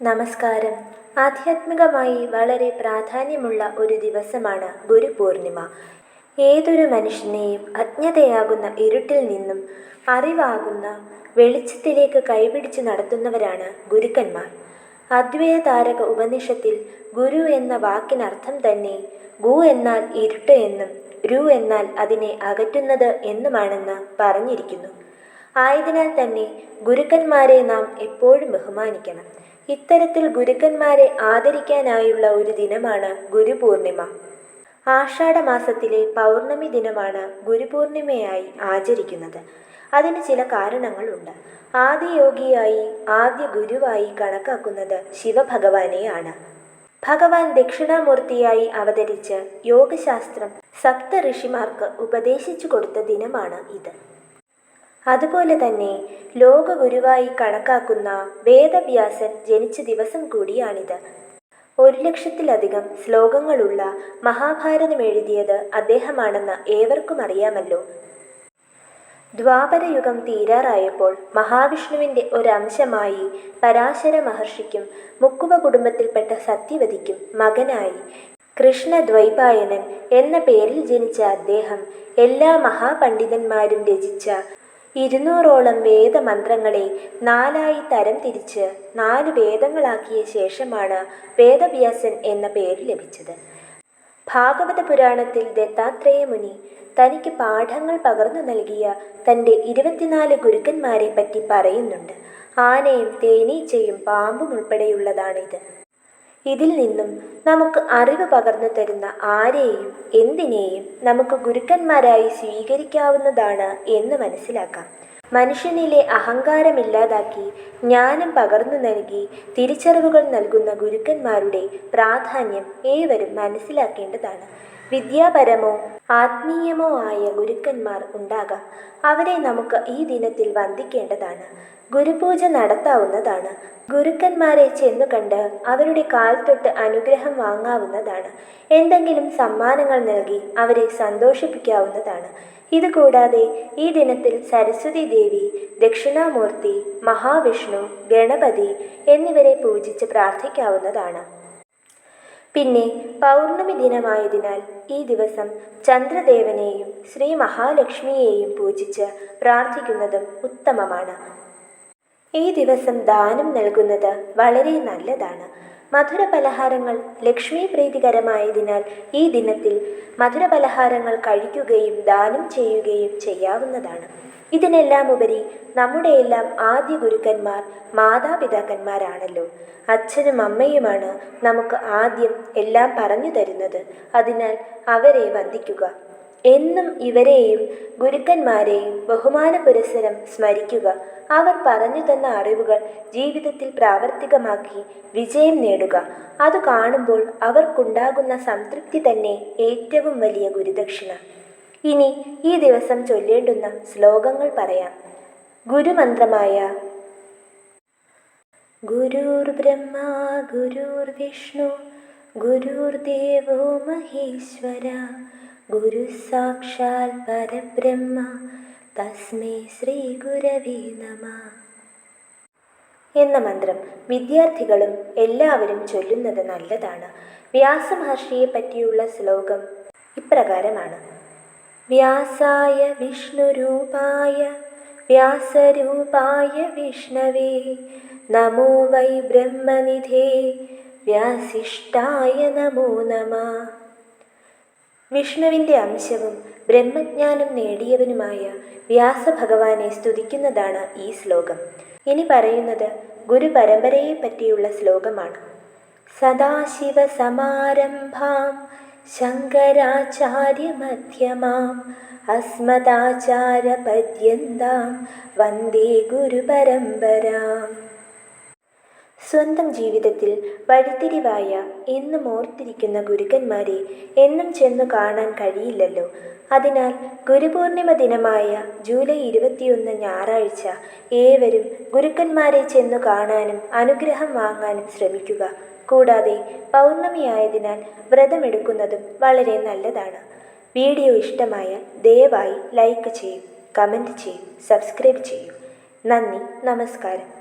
നമസ്കാരം. ആധ്യാത്മികമായി വളരെ പ്രാധാന്യമുള്ള ഒരു ദിവസമാണ് ഗുരുപൂർണിമ. ഏതൊരു മനുഷ്യനെയും അജ്ഞതയാകുന്ന ഇരുട്ടിൽ നിന്നും അറിവാകുന്ന വെളിച്ചത്തിലേക്ക് കൈപിടിച്ച് നടത്തുന്നവരാണ് ഗുരുക്കന്മാർ. അദ്വൈതാരക ഉപനിഷത്തിൽ ഗുരു എന്ന വാക്കിനർത്ഥം തന്നെ ഗു എന്നാൽ ഇരുട്ട് എന്നും രു എന്നാൽ അതിനെ അകറ്റുന്നത് എന്നുമാണെന്ന് പറഞ്ഞിരിക്കുന്നു. ആയതിനാൽ തന്നെ ഗുരുക്കന്മാരെ നാം എപ്പോഴും ബഹുമാനിക്കണം. ഇത്തരത്തിൽ ഗുരുക്കന്മാരെ ആദരിക്കാനായുള്ള ഒരു ദിനമാണ് ഗുരുപൂർണിമ. ആഷാഢമാസത്തിലെ പൗർണമി ദിനമാണ് ഗുരുപൂർണിമയായി ആചരിക്കുന്നത്. അതിന് ചില കാരണങ്ങളുണ്ട്. ആദിയോഗിയായി ആദ്യ ഗുരുവായി കണക്കാക്കുന്നത് ശിവഭഗവാനെയാണ്. ഭഗവാൻ ദക്ഷിണാമൂർത്തിയായി അവതരിച്ച് യോഗശാസ്ത്രം സപ്ത ഋഷിമാർക്ക് ഉപദേശിച്ചു കൊടുത്ത ദിനമാണ് ഇത്. അതുപോലെ തന്നെ ലോകഗുരുവായി കണക്കാക്കുന്ന വേദവ്യാസൻ ജനിച്ച ദിവസം കൂടിയാണിത്. ഒരു ലക്ഷത്തിലധികം ശ്ലോകങ്ങളുള്ള മഹാഭാരതം എഴുതിയത് അദ്ദേഹമാണെന്ന് ഏവർക്കും അറിയാമല്ലോ. ദ്വാപരയുഗം തീരാറായപ്പോൾ മഹാവിഷ്ണുവിന്റെ ഒരംശമായി പരാശര മഹർഷിക്കും മുക്കുവ കുടുംബത്തിൽപ്പെട്ട സത്യവതിക്കും മകനായി കൃഷ്ണദ്വൈപായനൻ എന്ന പേരിൽ ജനിച്ച അദ്ദേഹം എല്ലാ മഹാപണ്ഡിതന്മാരും രചിച്ച ഇരുന്നൂറോളം വേദമന്ത്രങ്ങളെ നാലായി തരം തിരിച്ച് നാല് വേദങ്ങളാക്കിയ ശേഷമാണ് വേദവ്യാസൻ എന്ന പേര് ലഭിച്ചത്. ഭാഗവത പുരാണത്തിൽ ദത്താത്രേയ മുനി തനിക്ക് പാഠങ്ങൾ പകർന്നു നൽകിയ തന്റെ ഇരുപത്തിനാല് ഗുരുക്കന്മാരെ പറ്റി പറയുന്നുണ്ട്. ആനയും തേനീച്ചയും പാമ്പും ഉൾപ്പെടെയുള്ളതാണിത്. ഇതിൽ നിന്നും നമുക്ക് അറിവ് പകർന്നു തരുന്ന ആരെയും എന്തിനേയും നമുക്ക് ഗുരുക്കന്മാരായി സ്വീകരിക്കാവുന്നതാണ് എന്ന് മനസ്സിലാക്കാം. മനുഷ്യനിലെ അഹങ്കാരമില്ലാതാക്കി ജ്ഞാനം പകർന്നു നൽകി തിരിച്ചറിവുകൾ നൽകുന്ന ഗുരുക്കന്മാരുടെ പ്രാധാന്യം ഏവരും മനസ്സിലാക്കേണ്ടതാണ്. വിദ്യാപരമോ ആത്മീയമോ ആയ ഗുരുക്കന്മാർ ഉണ്ടാകാം. അവരെ നമുക്ക് ഈ ദിനത്തിൽ വന്ദിക്കേണ്ടതാണ്. ഗുരുപൂജ നടത്താവുന്നതാണ്. ഗുരുക്കന്മാരെ ചെന്നു കണ്ട് അവരുടെ കാൽ തൊട്ട് അനുഗ്രഹം വാങ്ങാവുന്നതാണ്. എന്തെങ്കിലും സമ്മാനങ്ങൾ നൽകി അവരെ സന്തോഷിപ്പിക്കാവുന്നതാണ്. ഇതുകൂടാതെ ഈ ദിനത്തിൽ സരസ്വതി ദേവി ദക്ഷിണാമൂർത്തി മഹാവിഷ്ണു ഗണപതി എന്നിവരെ പൂജിച്ച് പ്രാർത്ഥിക്കാവുന്നതാണ്. പിന്നെ പൗർണമി ദിനമായതിനാൽ ഈ ദിവസം ചന്ദ്രദേവനെയും ശ്രീ മഹാലക്ഷ്മിയെയും പൂജിച്ച് പ്രാർത്ഥിക്കുന്നതും ഉത്തമമാണ്. ഈ ദിവസം ദാനം നൽകുന്നത് വളരെ നല്ലതാണ്. മധുര പലഹാരങ്ങൾ ലക്ഷ്മി പ്രീതികരമായതിനാൽ ഈ ദിനത്തിൽ മധുര പലഹാരങ്ങൾ കഴിക്കുകയും ദാനം ചെയ്യുകയും ചെയ്യാവുന്നതാണ്. ഇതിനെല്ലാം ഉപരി നമ്മുടെയെല്ലാം ആദ്യ ഗുരുക്കന്മാർ മാതാപിതാക്കന്മാരാണല്ലോ. അച്ഛനും അമ്മയുമാണ് നമുക്ക് ആദ്യം എല്ലാം പറഞ്ഞു തരുന്നത്. അതിനാൽ അവരെ വന്ദിക്കുക. എന്നും ഇവരെയും ഗുരുക്കന്മാരെയും ബഹുമാന പുരസരം സ്മരിക്കുക. അവർ പറഞ്ഞു തന്ന അറിവുകൾ ജീവിതത്തിൽ പ്രാവർത്തികമാക്കി വിജയം നേടുക. അത് കാണുമ്പോൾ അവർക്കുണ്ടാകുന്ന സംതൃപ്തി തന്നെ ഏറ്റവും വലിയ ഗുരുദക്ഷിണ. ഇനി ഈ ദിവസം ചൊല്ലേണ്ടുന്ന ശ്ലോകങ്ങൾ പറയാം. ഗുരുമന്ത്രമായ ഗുരുർ ബ്രഹ്മ ഗുരുർ വിഷ്ണു ഗുരുർ ദേവോ മഹേശ്വര ഗുരു സാക്ഷാൽ പരബ്രഹ്മ തസ്മേ ശ്രീ ഗുരവേ നമ. എന്ന മന്ത്രം വിദ്യാർത്ഥികളും എല്ലാവരും ചൊല്ലുന്നത് നല്ലതാണ്. വ്യാസമഹർഷിയെ പറ്റിയുള്ള ശ്ലോകം ഇപ്രകാരമാണ്. വ്യാസായ വിഷ്ണുരൂപായ വ്യാസരൂപായ വിഷ്ണവേ നമോ വൈ ബ്രഹ്മനിധേ വ്യാസിഷ്ഠായ നമോ നമ. വിഷ്ണുവിന്റെ അംശവും ബ്രഹ്മജ്ഞാനം നേടിയവനുമായ വ്യാസഭഗവാനെ സ്തുതിക്കുന്നതാണ് ഈ ശ്ലോകം. ഇനി പറയുന്നത് ഗുരുപരമ്പരയെ പറ്റിയുള്ള ശ്ലോകമാണ് സദാശിവസമാരംഭാം ശങ്കരാചാര്യമധ്യമാം അസ്മദാചാരപര്യന്താം വന്ദേ ഗുരുപരമ്പരാം. സ്വന്തം ജീവിതത്തിൽ വഴിത്തിരിവായ എന്നും ഓർത്തിരിക്കുന്ന ഗുരുക്കന്മാരെ എന്നും ചെന്നു കാണാൻ കഴിയില്ലല്ലോ. അതിനാൽ ഗുരുപൂർണിമ ദിനമായ ജൂലൈ ഇരുപത്തിയൊന്ന് ഞായറാഴ്ച ഏവരും ഗുരുക്കന്മാരെ ചെന്നു കാണാനും അനുഗ്രഹം വാങ്ങാനും ശ്രമിക്കുക. കൂടാതെ പൗർണമിയായതിനാൽ വ്രതമെടുക്കുന്നതും വളരെ നല്ലതാണ്. വീഡിയോ ഇഷ്ടമായ ദയവായി ലൈക്ക് ചെയ്യും കമന്റ് ചെയ്യും സബ്സ്ക്രൈബ് ചെയ്യും. നന്ദി നമസ്കാരം.